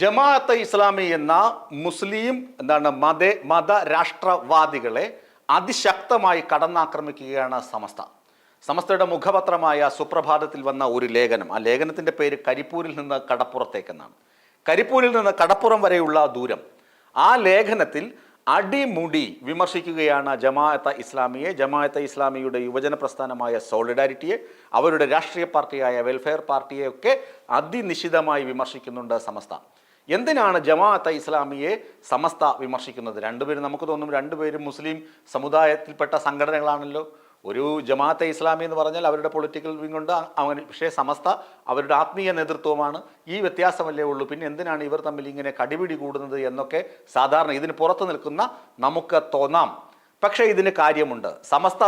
ജമാഅത്തെ ഇസ്ലാമി എന്ന മുസ്ലിം എന്താണ് മത മത രാഷ്ട്രവാദികളെ അതിശക്തമായി കടന്നാക്രമിക്കുകയാണ് സമസ്ത. സമസ്തയുടെ മുഖപത്രമായ സുപ്രഭാതത്തിൽ വന്ന ഒരു ലേഖനം. ആ ലേഖനത്തിന്റെ പേര് കരിപ്പൂരിൽ നിന്ന് കടപ്പുറത്തേക്കെന്നാണ്. കരിപ്പൂരിൽ നിന്ന് കടപ്പുറം വരെയുള്ള ദൂരം. ആ ലേഖനത്തിൽ അടിമുടി വിമർശിക്കുകയാണ് ജമാഅത്തെ ഇസ്ലാമിയെ. ജമാഅത്തെ ഇസ്ലാമിയുടെ യുവജന പ്രസ്ഥാനമായ സോളിഡാരിറ്റിയെ അവരുടെ രാഷ്ട്രീയ പാർട്ടിയായ വെൽഫെയർ പാർട്ടിയെയൊക്കെ അതിനിശിതമായി വിമർശിക്കുന്നുണ്ട് സമസ്ത. എന്തിനാണ് ജമാഅത്ത് ഇസ്ലാമിയെ സമസ്ത വിമർശിക്കുന്നത്? രണ്ടുപേരും നമുക്ക് തോന്നും രണ്ടുപേരും മുസ്ലിം സമുദായത്തിൽപ്പെട്ട സംഘടനകളാണല്ലോ. ഒരു ജമാഅത്തെ ഇസ്ലാമി എന്ന് പറഞ്ഞാൽ അവരുടെ പൊളിറ്റിക്കൽ വിങ് ഉണ്ട്. അങ്ങനെ പക്ഷേ സമസ്ത അവരുടെ ആത്മീയ നേതൃത്വമാണ് ഈ വ്യത്യാസമല്ലേ ഉള്ളൂ. പിന്നെ എന്തിനാണ് ഇവർ തമ്മിൽ ഇങ്ങനെ കടിപിടി കൂടുന്നത് എന്നൊക്കെ സാധാരണ ഇതിന് പുറത്ത് നിൽക്കുന്ന നമുക്ക് തോന്നാം. പക്ഷേ ഇതിന് കാര്യമുണ്ട്. സമസ്ത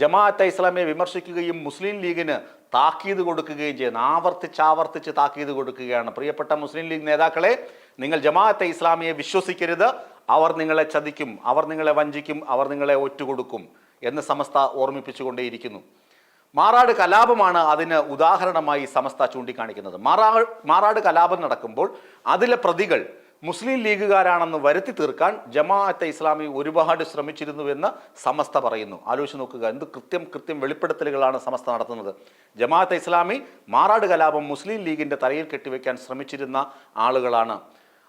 ജമാഅത്തെ ഇസ്ലാമിയെ വിമർശിക്കുകയും മുസ്ലിം ലീഗിന് താക്കീത് കൊടുക്കുകയും ചെയ്യുന്നു ആവർത്തിച്ച് ആവർത്തിച്ച് താക്കീത് കൊടുക്കുകയാണ്. പ്രിയപ്പെട്ട മുസ്ലിം ലീഗ് നേതാക്കളെ നിങ്ങൾ ജമാഅത്തെ ഇസ്ലാമിയെ വിശ്വസിക്കരുത്. അവർ നിങ്ങളെ ചതിക്കും അവർ നിങ്ങളെ വഞ്ചിക്കും അവർ നിങ്ങളെ ഒറ്റുകൊടുക്കും എന്ന് സമസ്ത ഓർമ്മിപ്പിച്ചുകൊണ്ടേയിരിക്കുന്നു. മാറാട് കലാപമാണ് അതിന് ഉദാഹരണമായി സമസ്ത ചൂണ്ടിക്കാണിക്കുന്നത്. മാറാ മാറാട് കലാപം നടക്കുമ്പോൾ അതിലെ പ്രതികൾ മുസ്ലിം ലീഗുകാരാണെന്ന് വരുത്തി തീർക്കാൻ ജമാഅത്തെ ഇസ്ലാമി ഒരുപാട് ശ്രമിച്ചിരുന്നുവെന്ന് സമസ്ത പറയുന്നു. ആലോചിച്ച് നോക്കുക എന്ത് കൃത്യം കൃത്യം വെളിപ്പെടുത്തലുകളാണ് സമസ്ത നടത്തുന്നത്. ജമാഅത്തെ ഇസ്ലാമി മാറാട് കലാപം മുസ്ലിം ലീഗിന്റെ തലയിൽ കെട്ടിവെക്കാൻ ശ്രമിച്ചിരുന്ന ആളുകളാണ്.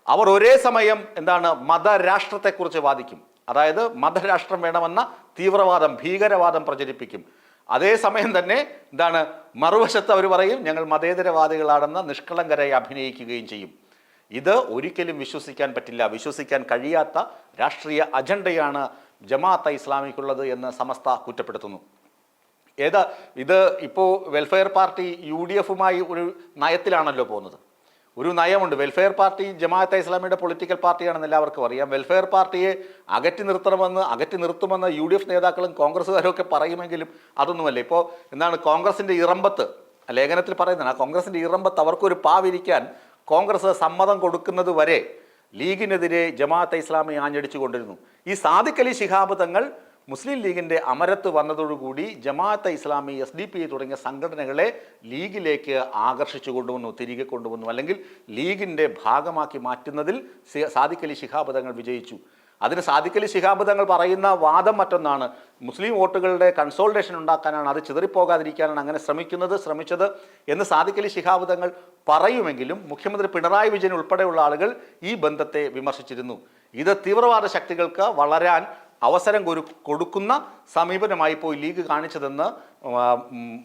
അവർ ഒരേ സമയം എന്താണ് മതരാഷ്ട്രത്തെക്കുറിച്ച് വാദിക്കും. അതായത് മതരാഷ്ട്രം വേണമെന്ന തീവ്രവാദം ഭീകരവാദം പ്രചരിപ്പിക്കും. അതേസമയം തന്നെ എന്താണ് മറുവശത്ത് അവർ പറയും ഞങ്ങൾ മതേതരവാദികളാണെന്ന നിഷ്കളങ്കരായി അഭിനയിക്കുകയും ചെയ്യും. ഇത് ഒരിക്കലും വിശ്വസിക്കാൻ പറ്റില്ല. വിശ്വസിക്കാൻ കഴിയാത്ത രാഷ്ട്രീയ അജണ്ടയാണ് ജമാഅത്ത ഇസ്ലാമിക്കുള്ളത് എന്ന് സമസ്ത കുറ്റപ്പെടുത്തുന്നു. ഏതാ ഇത് ഇപ്പോൾ വെൽഫെയർ പാർട്ടി യു ഡി എഫുമായി ഒരു നയത്തിലാണല്ലോ പോകുന്നത്. ഒരു നയമുണ്ട്. വെൽഫെയർ പാർട്ടി ജമാഅത്തെ ഇസ്ലാമിയുടെ പൊളിറ്റിക്കൽ പാർട്ടിയാണെന്ന് എല്ലാവർക്കും അറിയാം. വെൽഫെയർ പാർട്ടിയെ അകറ്റി നിർത്തണമെന്ന് അകറ്റി നിർത്തുമെന്ന് യു ഡി എഫ് നേതാക്കളും കോൺഗ്രസ്സുകാരും ഒക്കെ പറയുമെങ്കിലും അതൊന്നുമല്ല. ഇപ്പോൾ എന്താണ് കോൺഗ്രസിന്റെ ഇറമ്പത്ത് ലേഖനത്തിൽ പറയുന്നതാണ് ആ കോൺഗ്രസിന്റെ ഇറമ്പത്ത് അവർക്കൊരു പാവിരിക്കാൻ കോൺഗ്രസ് സമ്മതം കൊടുക്കുന്നത് വരെ ലീഗിനെതിരെ ജമാഅത്തെ ഇസ്ലാമി ആഞ്ഞടിച്ചു കൊണ്ടിരുന്നു ഈ സാദിഖ് അലി ശിഹാബ് തങ്ങൾ മുസ്ലിം ലീഗിന്റെ അമരത്ത് വന്നതോടുകൂടി Jamaat Islami S D P തുടങ്ങിയ സംഘടനകളെ ലീഗിലേക്ക് ആകർഷിച്ചു കൊണ്ടുവന്നു തിരികെ കൊണ്ടുവന്നു. അല്ലെങ്കിൽ ലീഗിന്റെ ഭാഗമാക്കി മാറ്റുന്നതിൽ സാദിഖലി ശിഹാബ് തങ്ങൾ വിജയിച്ചു. അതിന് സാധിക്കലി ശിഹാബ് തങ്ങൾ പറയുന്ന വാദം മറ്റൊന്നാണ്. മുസ്ലിം വോട്ടുകളുടെ കൺസോൾട്ടേഷൻ ഉണ്ടാക്കാനാണ് അത് ചിതറിപ്പോകാതിരിക്കാനാണ് അങ്ങനെ ശ്രമിക്കുന്നത് ശ്രമിച്ചത് എന്ന് സാധിക്കലി ശിഹാബ് തങ്ങൾ പറയുമെങ്കിലും മുഖ്യമന്ത്രി പിണറായി വിജയൻ ഉൾപ്പെടെയുള്ള ആളുകൾ ഈ ബന്ധത്തെ വിമർശിച്ചിരുന്നു. ഇത് തീവ്രവാദ ശക്തികൾക്ക് വളരാൻ അവസരം കൊടുക്കുന്ന സമീപനമായി പോയി ലീഗ് കാണിച്ചതെന്ന്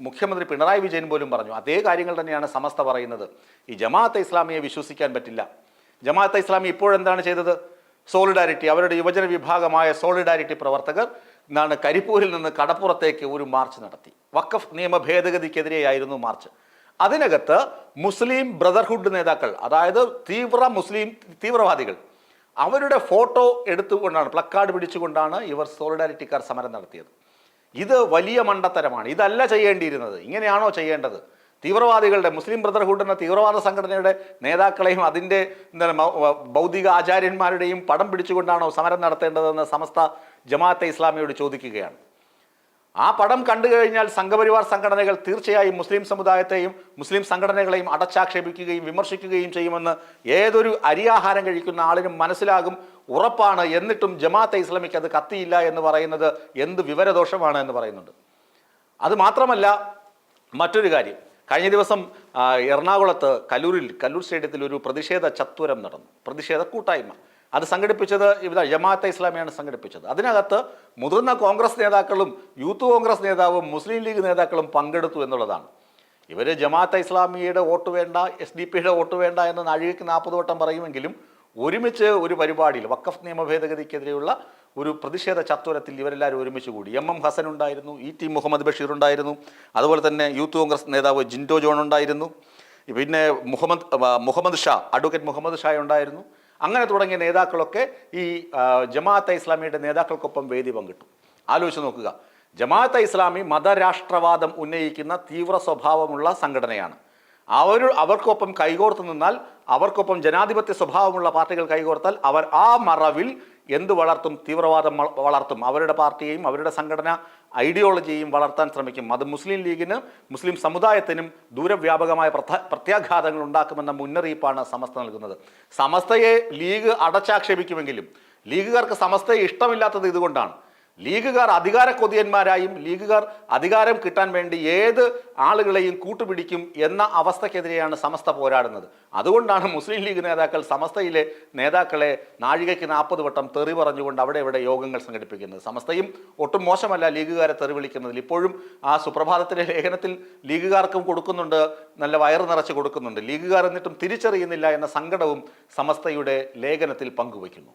മുഖ്യമന്ത്രി പിണറായി വിജയൻ പോലും പറഞ്ഞു. അതേ കാര്യങ്ങൾ തന്നെയാണ് സമസ്ത പറയുന്നത്. ഈ ജമാഅത്തെ ഇസ്ലാമിയെ വിശ്വസിക്കാൻ പറ്റില്ല. ജമാഅത്തെ ഇസ്ലാമി ഇപ്പോഴെന്താണ് ചെയ്തത്? സോളിഡാരിറ്റി അവരുടെ യുവജന വിഭാഗമായ സോളിഡാരിറ്റി പ്രവർത്തകർ എന്നാണ് കരിപ്പൂരിൽ നിന്ന് കടപ്പുറത്തേക്ക് ഒരു മാർച്ച് നടത്തി. വക്കഫ് നിയമ ഭേദഗതിക്കെതിരെയായിരുന്നു മാർച്ച്. അതിനകത്ത് മുസ്ലിം ബ്രദർഹുഡ് നേതാക്കൾ അതായത് തീവ്ര മുസ്ലിം തീവ്രവാദികൾ അവരുടെ ഫോട്ടോ എടുത്തുകൊണ്ടാണ് പ്ലക്കാർഡ് പിടിച്ചുകൊണ്ടാണ് ഇവർ സോളിഡാരിറ്റിക്കാർ സമരം നടത്തിയത്. ഇത് വലിയ മണ്ടത്തരമാണ്. ഇതല്ല ചെയ്യേണ്ടിയിരുന്നത്. ഇങ്ങനെയാണോ ചെയ്യേണ്ടത്? തീവ്രവാദികളുടെ മുസ്ലിം ബ്രദർഹുഡ് എന്ന തീവ്രവാദ സംഘടനയുടെ നേതാക്കളെയും അതിന്റെ ഭൗതിക ആചാര്യന്മാരുടെയും പടം പിടിച്ചുകൊണ്ടാണോ സമരം നടത്തേണ്ടതെന്ന് സമസ്ത ജമാഅത്തെ ഇസ്ലാമിയോട് ചോദിക്കുകയാണ്. ആ പടം കണ്ടു കഴിഞ്ഞാൽ സംഘപരിവാർ സംഘടനകൾ തീർച്ചയായും മുസ്ലിം സമുദായത്തെയും മുസ്ലിം സംഘടനകളെയും അടച്ചാക്ഷേപിക്കുകയും വിമർശിക്കുകയും ചെയ്യുമെന്ന് ഏതൊരു അരിയാഹാരം കഴിക്കുന്ന ആളിനും മനസ്സിലാകും ഉറപ്പാണ്. എന്നിട്ടും ജമാഅത്തെ ഇസ്ലാമിക്ക് അത് കത്തിയില്ല എന്ന് പറയുന്നത് എന്ത് വിവരദോഷമാണ് എന്ന് പറയുന്നുണ്ട്. അത് മാത്രമല്ല മറ്റൊരു കാര്യം. കഴിഞ്ഞ ദിവസം എറണാകുളത്ത് കല്ലൂരിൽ കല്ലൂർ സ്റ്റേഡിയത്തിൽ ഒരു പ്രതിഷേധ ചത്വരം നടന്നു. പ്രതിഷേധ കൂട്ടായ്മ. അത് സംഘടിപ്പിച്ചത് ഇവിടെ ജമാഅത്തെ ഇസ്ലാമിയാണ് സംഘടിപ്പിച്ചത്. അതിനകത്ത് മുതിർന്ന കോൺഗ്രസ് നേതാക്കളും യൂത്ത് കോൺഗ്രസ് നേതാവും മുസ്ലിം ലീഗ് നേതാക്കളും പങ്കെടുത്തു എന്നുള്ളതാണ്. ഇവർ ജമാഅത്തെ ഇസ്ലാമിയുടെ വോട്ട് വേണ്ട എസ് ഡി പിയുടെ വോട്ട് വേണ്ട എന്ന് നാഴികയ്ക്ക് നാൽപ്പത് വട്ടം പറയുമെങ്കിലും ഒരുമിച്ച് ഒരു പരിപാടിയിൽ വക്കഫ് നിയമ ഭേദഗതിക്കെതിരെയുള്ള ഒരു പ്രതിഷേധ ചത്വരത്തിൽ ഇവരെല്ലാവരും ഒരുമിച്ച് കൂടി. എം എം ഹസൻ ഉണ്ടായിരുന്നു ഇ ടി മുഹമ്മദ് ബഷീർ ഉണ്ടായിരുന്നു അതുപോലെ തന്നെ യൂത്ത് കോൺഗ്രസ് നേതാവ് ജിൻഡോ ജോൺ ഉണ്ടായിരുന്നു. പിന്നെ മുഹമ്മദ് മുഹമ്മദ് ഷാ അഡ്വക്കേറ്റ് മുഹമ്മദ് ഷാ ഉണ്ടായിരുന്നു. അങ്ങനെ തുടങ്ങിയ നേതാക്കളൊക്കെ ഈ ജമാഅത്തെ ഇസ്ലാമിയുടെ നേതാക്കൾക്കൊപ്പം വേദി പങ്കിട്ടു. ആലോചിച്ച് നോക്കുക ജമാഅത്തെ ഇസ്ലാമി മതരാഷ്ട്രവാദം ഉന്നയിക്കുന്ന തീവ്ര സ്വഭാവമുള്ള സംഘടനയാണ്. അവർ അവർക്കൊപ്പം കൈകോർത്ത് നിന്നാൽ അവർക്കൊപ്പം ജനാധിപത്യ സ്വഭാവമുള്ള പാർട്ടികൾ കൈകോർത്താൽ അവർ ആ മറവിൽ എന്ത് വളർത്തും തീവ്രവാദം വളർത്തും അവരുടെ പാർട്ടിയെയും അവരുടെ സംഘടന ഐഡിയോളജിയെയും വളർത്താൻ ശ്രമിക്കും. അത് മുസ്ലിം ലീഗിന് മുസ്ലിം സമുദായത്തിനും ദൂരവ്യാപകമായ പ്രത്യാഘാതങ്ങൾ ഉണ്ടാക്കുമെന്ന മുന്നറിയിപ്പാണ് സമസ്ത നൽകുന്നത്. സമസ്തയെ ലീഗ് അടച്ചാക്ഷേപിക്കുമെങ്കിലും ലീഗുകാർക്ക് സമസ്തയെ ഇഷ്ടമില്ലാത്തത് ഇതുകൊണ്ടാണ്. ലീഗുകാർ അധികാര കൊതിയന്മാരായും ലീഗുകാർ അധികാരം കിട്ടാൻ വേണ്ടി ഏത് ആളുകളെയും കൂട്ടുപിടിക്കും എന്ന അവസ്ഥക്കെതിരെയാണ് സമസ്ത പോരാടുന്നത്. അതുകൊണ്ടാണ് മുസ്ലിം ലീഗ് നേതാക്കൾ സമസ്തയിലെ നേതാക്കളെ നാഴികയ്ക്ക് നാൽപ്പത് വട്ടം തെറി പറഞ്ഞുകൊണ്ട് അവിടെ ഇവിടെ യോഗങ്ങൾ സംഘടിപ്പിക്കുന്നത്. സമസ്തയും ഒട്ടും മോശമല്ല ലീഗുകാരെ തെറി വിളിക്കുന്നതിൽ. ഇപ്പോഴും ആ സുപ്രഭാതത്തിലെ ലേഖനത്തിൽ ലീഗുകാർക്കും കൊടുക്കുന്നുണ്ട് നല്ല വയറ് നിറച്ച് കൊടുക്കുന്നുണ്ട്. ലീഗുകാർ എന്നിട്ടും തിരിച്ചറിയുന്നില്ല എന്ന സങ്കടവും സമസ്തയുടെ ലേഖനത്തിൽ പങ്കുവയ്ക്കുന്നു.